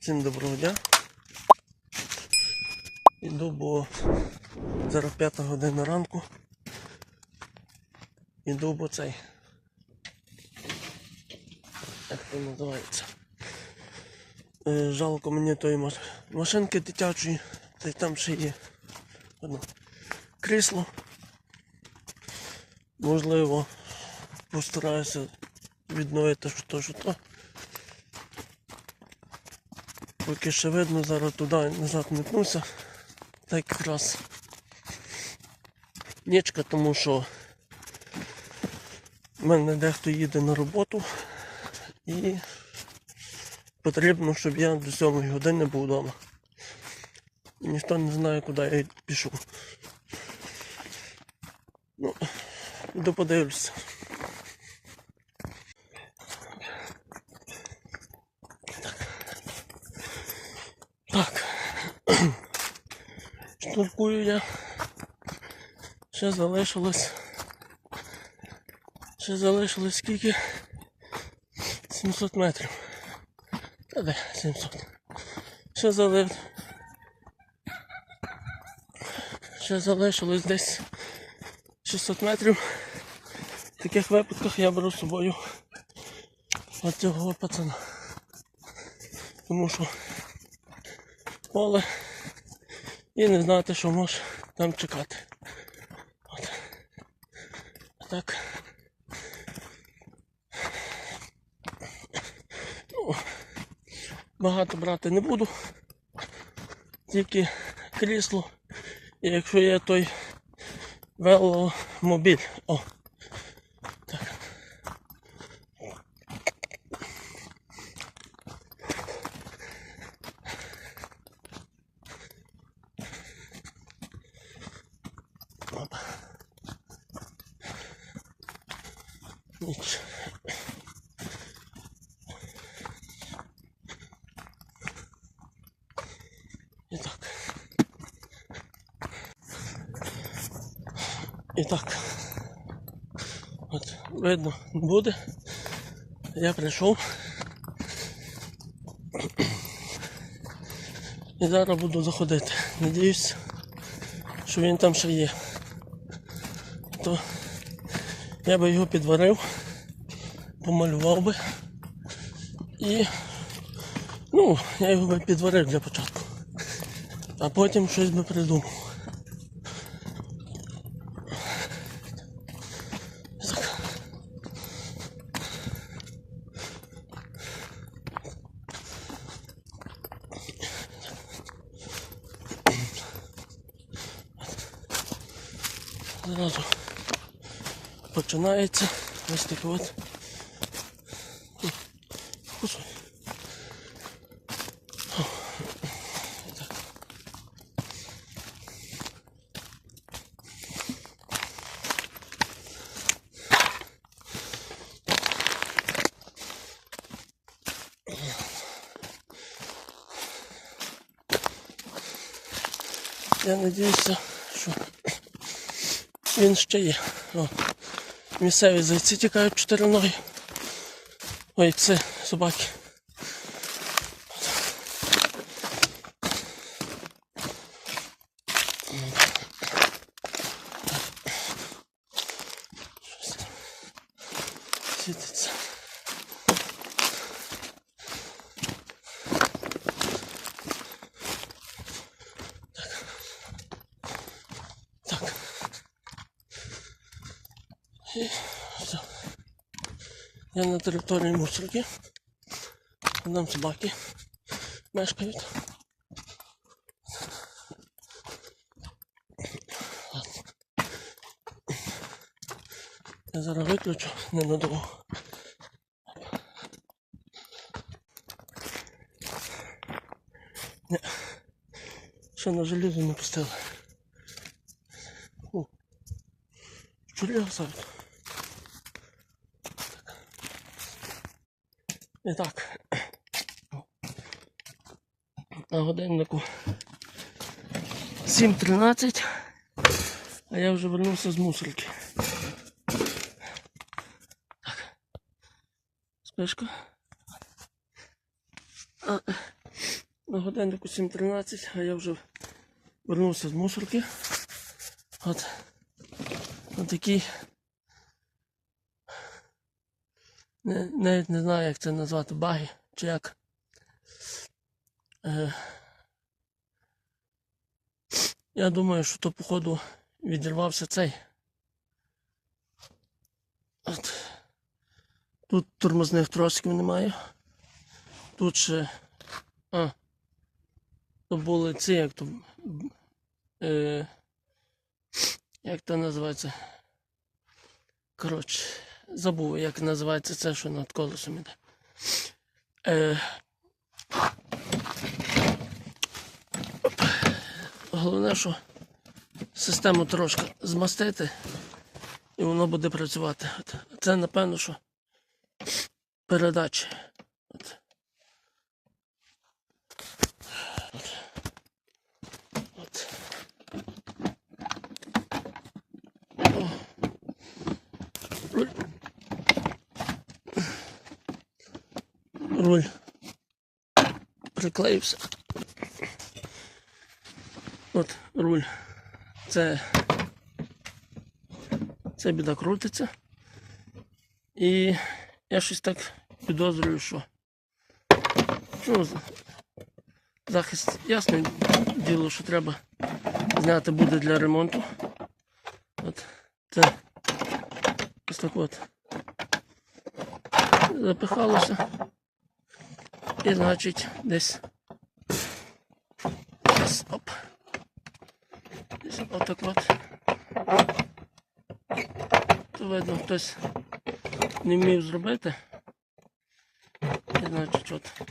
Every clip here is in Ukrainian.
Всім доброго дня. Іду, бо зараз п'ята година ранку. Іду, бо цей. Як це називається? Е, жалко мені тої машинки дитячої, та й там ще є одно крісло. Можливо, постараюся відновити що то, що то. Поки ще видно, зараз туди назад метнуся. Так якраз нічка, тому що в мене дехто їде на роботу і потрібно, щоб я до 7 години був вдома. Ніхто не знає, куди я пішов. Ну, іду подивлюся. Штуркую я. Ще залишилось. Ще залишилось скільки? 700 метрів. Та де 700. Ще залив. Ще залишилось десь 600 метрів. В таких випадках я беру з собою от цього пацана. Тому що поле і не знати, що може там чекати. От. Так. Ну, багато брати не буду. Тільки крісло. І якщо є той веломобіль. О. І так. І так. От, видно, буде. Я прийшов. І зараз буду заходити. Надіюсь, що він там ще є. То я би його підварив, помалював би. І ну, я його би підварив для початку. А потім щось би придумав. Зразу починається ось таке от. Я надіюся, що він ще є. О, місцеві зайці тікають чотири ноги. Ой, це собаки. Світиться. І все. Я на території мусорки. Там собаки мешкають. Я зараз виключу ненадовго. Ні. Ще на железо не пустили. О, Щурі І так. На годиннику 7.13, а я вже вернувся з мусорки. Так. Спишка. На годиннику 7.13, а я вже вернувся з мусорки. От, от такий. Не, навіть не знаю, як це назвати, баги чи як. Е, я думаю, що то, походу, відірвався цей. От. Тут тормозних тросиків немає. Тут ще. А. То були ці, як то. Е, як то називається? Коротше, забув, як називається це, що над колесом іде. Е. Головне, що систему трошки змастити і воно буде працювати. Це напевно, що передачі. От. От. Руль. Приклеївся. От руль. Це. Це біда крутиться. І я щось так підозрюю, що. Ну, захист, ясне діло, що треба зняти буде для ремонту. От це ось так от. Запихалося. І значить десь. Десь оп. Десь отак от. То видно, хтось не вмів зробити. І значить от.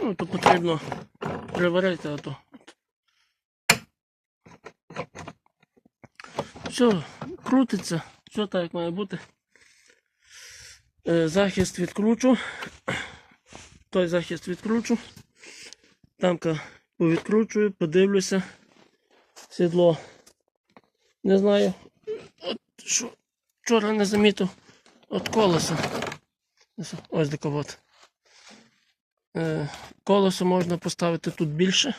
Ну, то потрібно приварити, а то. Все, крутиться, все так як має бути. Е, захист відкручу. Той захист відкручу. Тамка повідкручую, подивлюся. Сідло. Не знаю. От що вчора не замітив от колеса. Ось таке от. Е, колесо можна поставити тут більше.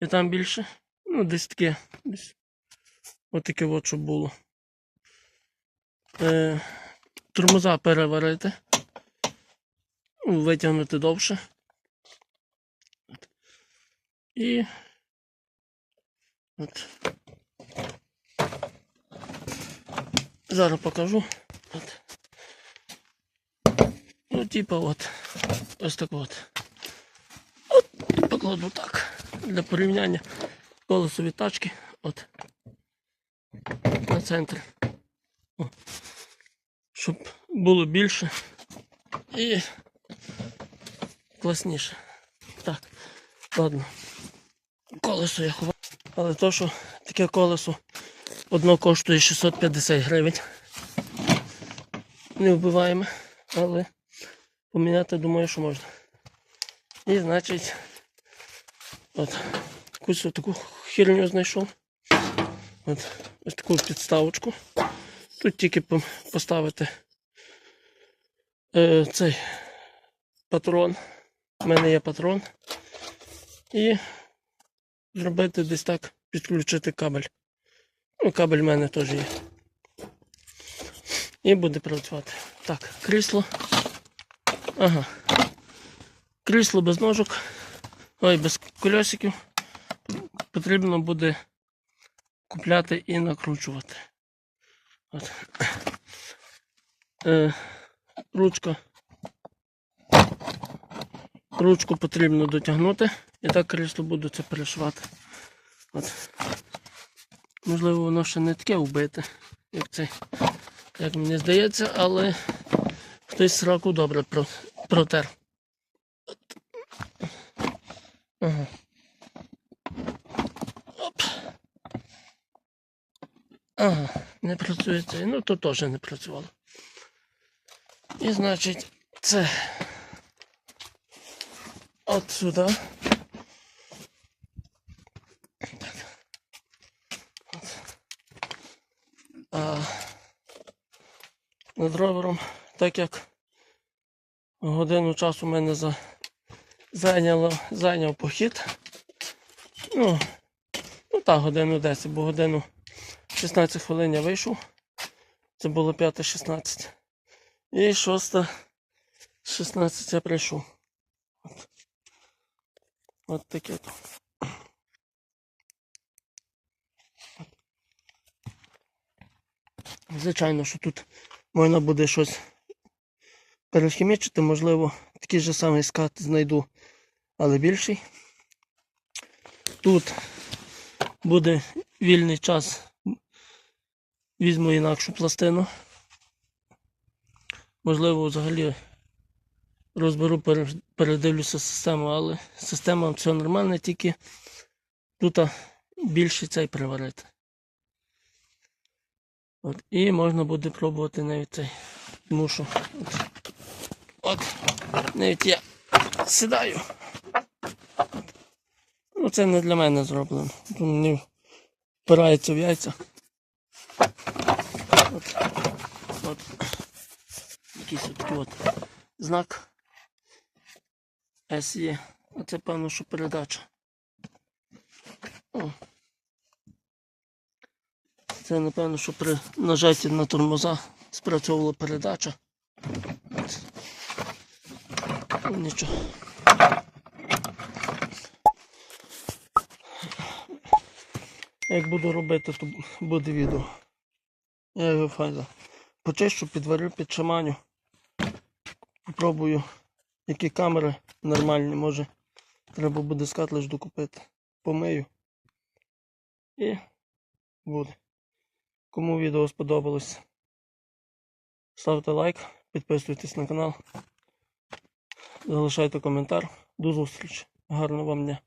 І там більше. Ну, десь таке. Десь. Ось таке от, щоб було. Е, тормоза переварити. Ну, Витягнути довше. І от. Зараз покажу. От. Ну, типа от. Ось так от. От покладу так. Для порівняння колесові тачки. От. Центр. Щоб було більше і класніше. Так, ладно. Колесо я ховаю. Але то, що таке колесо одно коштує 650 гривень. Не вбиваємо, але поміняти думаю, що можна. І значить, от, якусь таку херню знайшов. От, ось таку підставочку. Тут тільки поставити е, цей патрон. У мене є патрон. І зробити десь так, підключити кабель. Ну, кабель в мене теж є. І буде працювати. Так, крісло. Ага. Крісло без ножок. Ой, без кольосиків. Потрібно буде купляти і накручувати. От. Е, ручка. Ручку потрібно дотягнути. І так крісло буде це перешивати. От. Можливо, воно ще не таке вбите, як це, як мені здається, але хтось сраку добре протер. Ага. Ага, не працює цей. Ну то теж не працювало. І значить, це от сюди. А над ровером, так як годину часу мене за... зайняло, зайняв похід. Ну, ну так, годину 10, бо годину 16 хвилин я вийшов. Це було 5.16. І 6.16 я прийшов. От, От таке то. Звичайно, що тут можна буде щось перехімічити, можливо, такий же самий скат знайду, але більший. Тут буде вільний час, візьму інакшу пластину. Можливо, взагалі розберу, передивлюся систему, але система все нормальна, тільки тут більше цей приварити. От, і можна буде пробувати навіть цей. Тому що от, от навіть я сідаю. Ну це не для мене зроблено. Тут мені впирається в яйця. От, от. Якийсь от такий от знак S є. А це певно, що передача. О. Це напевно, що при нажатті на тормоза спрацьовувала передача. Ну, Нічого. Як буду робити, то буде відео. Я його файно почищу, підварю, підшаманю. Попробую, які камери нормальні, може. Треба буде скат докупити. Помию. І буде. Кому відео сподобалось, ставте лайк, підписуйтесь на канал, залишайте коментар. До зустрічі. Гарного вам дня.